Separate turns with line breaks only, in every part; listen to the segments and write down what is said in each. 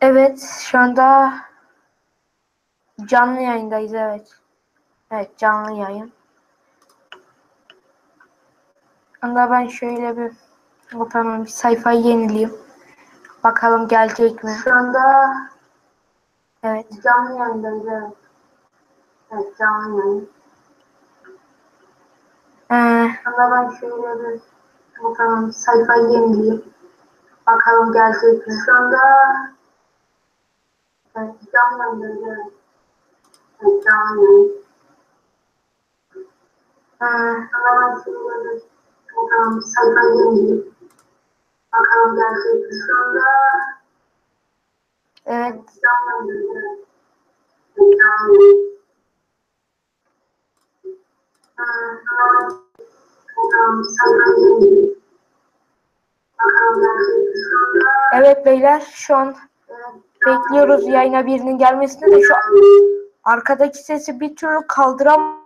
Evet, şu anda canlı yayındayız evet. Evet, canlı yayın. Anda ben şöyle bir bakalım bir sayfayı yenileyim. Bakalım gelecek mi?
Şu anda
Evet.
canlı yayındayız evet. Evet canlı yayın.
Ee,
ben şöyle bir bakalım sayfayı yenileyim. Bakalım gelecek mi? Şu anda anda
evet.
Evet
beyler şu an bekliyoruz yayına birinin gelmesini de şu arkadaki sesi bir türlü kaldıram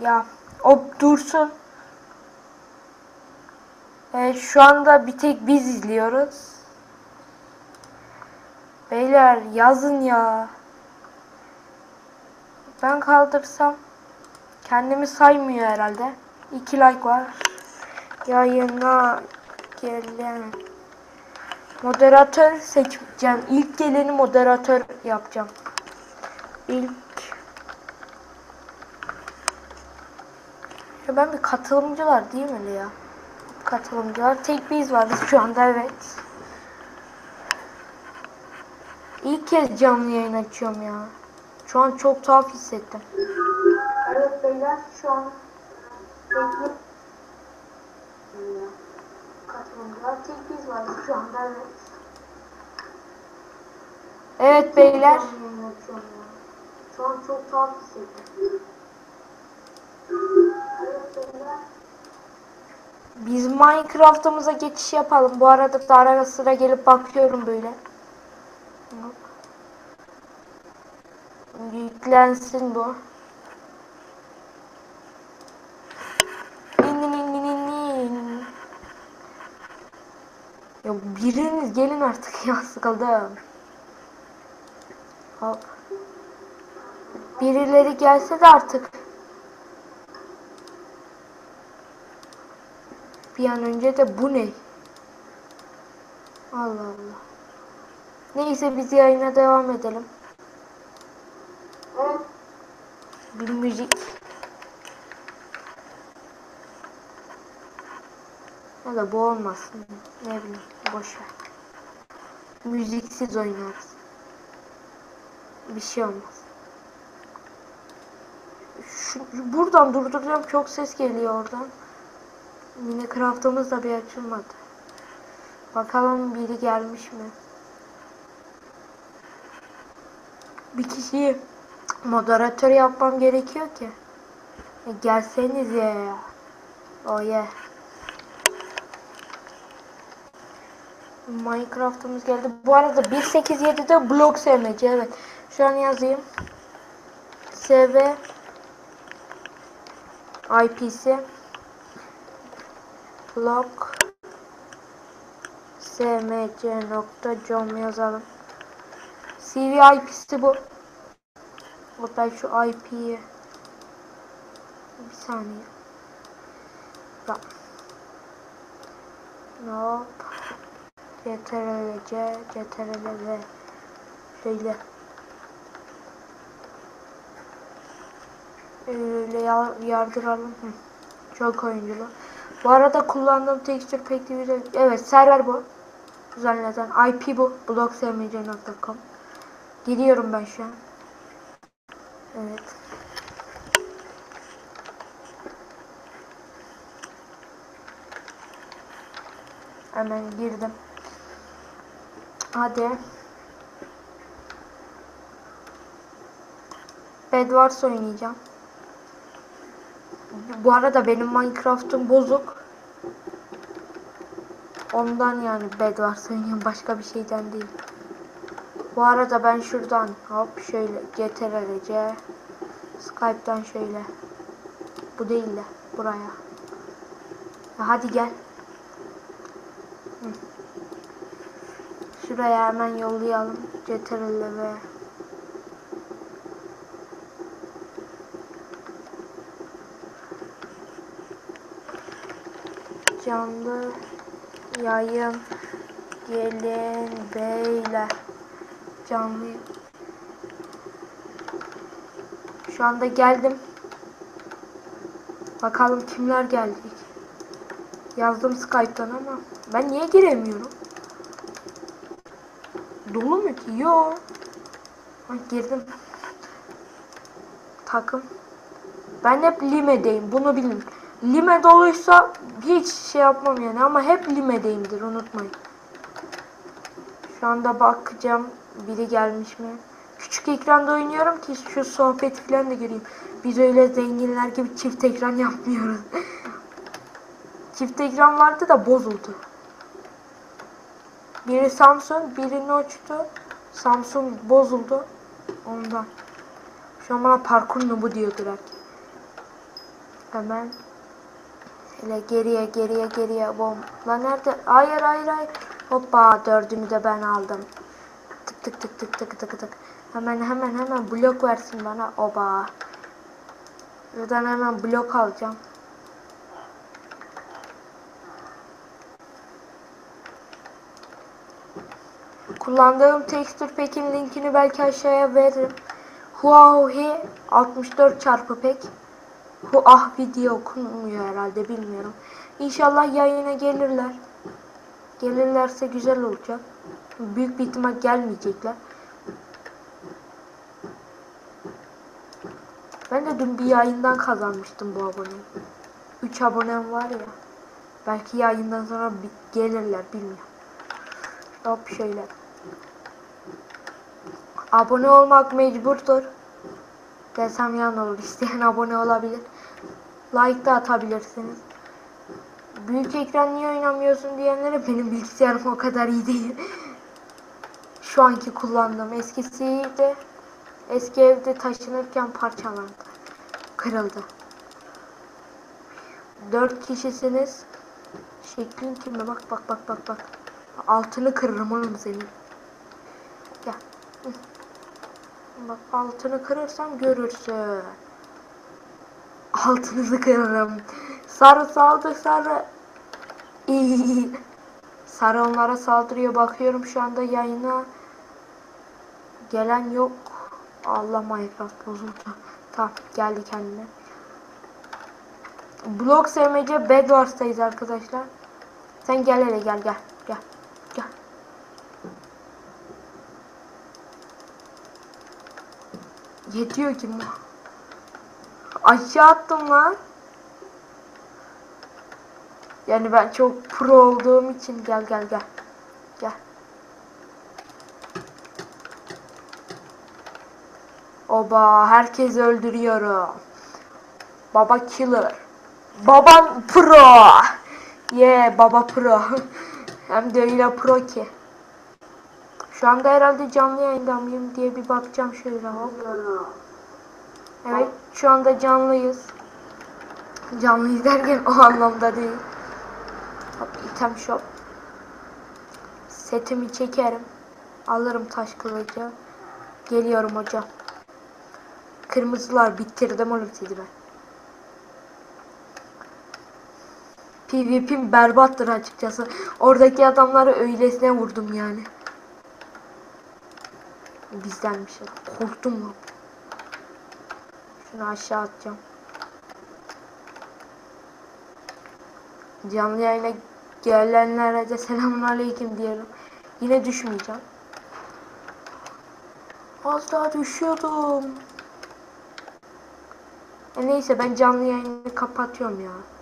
ya o dursun. Evet, şu anda bir tek biz izliyoruz. Beyler yazın ya. Ben kaldırsam kendimi saymıyor herhalde. İki like var. Yayına gelen moderatör seçeceğim. İlk geleni moderatör yapacağım. İlk ya ben bir katılımcılar değil mi ya? Katılımcılar tek biz varız şu anda evet. İlk kez canlı yayın açıyorum ya. Şu an çok tuhaf hissettim.
Evet beyler şu an bekle. Katılımcılar tek biz varız şu anda evet.
Evet beyler.
Şu an çok tuhaf beyler.
Biz Minecraft'ımıza geçiş yapalım. Bu arada da ara sıra gelip bakıyorum böyle. Yüklensin bu. Ya biriniz gelin artık ya sıkıldım. Hop. Birileri gelse de artık. Bir an önce de bu ne? Allah Allah. Neyse biz yayına devam edelim. Bir müzik. Ya da bu olmasın. Ne bileyim boş ver. Müziksiz oynarız. Bir şey olmaz. Şu, buradan durduracağım çok ses geliyor oradan. Yine craftımız da bir açılmadı. Bakalım biri gelmiş mi? Bir kişiyi moderatör yapmam gerekiyor ki. E, gelseniz ya. Oh yeah. Minecraft'ımız geldi. Bu arada 1.8.7'de blok sevmeci evet. Şu an yazayım. SV IP'si blog smc.com yazalım. CV IP'si bu. Hatta şu IP'yi bir saniye. Bak. Hop. CTRL-C, CTRL-V. Şöyle. Öyle ya- yardıralım. Çok oyunculu. Bu arada kullandığım texture pek güzel. Evet server bu. Zanneden IP bu. blogsmc.com Giriyorum ben şu an. Evet. Hemen girdim. Hadi. Bedwars oynayacağım. Bu arada benim Minecraft'ım bozuk. Ondan yani Bedwars oynuyorum. Başka bir şeyden değil. Bu arada ben şuradan hop şöyle CTRL-C Skype'dan şöyle bu değil de buraya. Ya hadi gel. Şuraya hemen yollayalım. CTRL ve canlı yayın gelin beyler. Canlı. Şu anda geldim. Bakalım kimler gelecek yazdım Skype'tan ama ben niye giremiyorum dolu mu ki yo Ha, girdim takım ben hep Lime'deyim bunu bilin Lime doluysa hiç şey yapmam yani ama hep Lime'deyimdir unutmayın. Şu anda bakacağım biri gelmiş mi? Küçük ekranda oynuyorum ki şu sohbet falan da göreyim. Biz öyle zenginler gibi çift ekran yapmıyoruz. çift ekran vardı da bozuldu. Biri Samsung, biri Notch'tu. Samsung bozuldu. Ondan. Şu an bana parkur bu diyordur herkes. Hemen Hele geriye geriye geriye bom. Lan nerede? Hayır hayır hayır. Hoppa dördünü de ben aldım. Tık tık tık tık tık tık tık. Hemen hemen hemen blok versin bana. Oba. Buradan hemen blok alacağım. Kullandığım texture pack'in linkini belki aşağıya veririm. Huawei 64 çarpı pek. Bu ah video okunmuyor herhalde bilmiyorum. İnşallah yayına gelirler. Gelirlerse güzel olacak. Büyük bir ihtimal gelmeyecekler. Ben de dün bir yayından kazanmıştım bu aboneyi. 3 abonem var ya. Belki yayından sonra gelirler bilmiyorum. Hop şöyle. Abone olmak mecburdur. Desem yan olur. İsteyen abone olabilir. Like da atabilirsiniz. Büyük ekran niye oynamıyorsun diyenlere benim bilgisayarım o kadar iyi değil. Şu anki kullandığım eskisi de eski evde taşınırken parçalandı. Kırıldı. Dört kişisiniz. Şeklin kimi? Bak bak bak bak bak. Altını kırırım oğlum senin. Gel. Bak altını kırırsam görürsün. Altınızı kırarım. Sarı saldır sarı. İyi. Sarı onlara saldırıyor. Bakıyorum şu anda yayına. Gelen yok. Allah Minecraft bozuldu. Tamam geldi kendine. Blok SMC Bedwars'tayız arkadaşlar. Sen gel hele. Gel. Gel. Yetiyor ki bu. Aşağı attım lan. Yani ben çok pro olduğum için gel gel gel. Gel. Oba herkes öldürüyorum. Baba killer. Babam pro. Yeah baba pro. Hem de öyle pro ki. Şu anda herhalde canlı yayında mıyım diye bir bakacağım şöyle hop. Evet şu anda canlıyız. Canlıyız derken o anlamda değil. Hop item shop. Setimi çekerim. Alırım taş kılıcı. Geliyorum hocam. Kırmızılar bitirdim oğlum sizi ben. PvP'm berbattır açıkçası. Oradaki adamları öylesine vurdum yani. Bizdenmiş. Korktum lan. Şunu aşağı atacağım. Canlı yayına gelenlere de selamünaleyküm diyelim. Yine düşmeyeceğim. Az daha düşüyordum. E neyse ben canlı yayını kapatıyorum ya.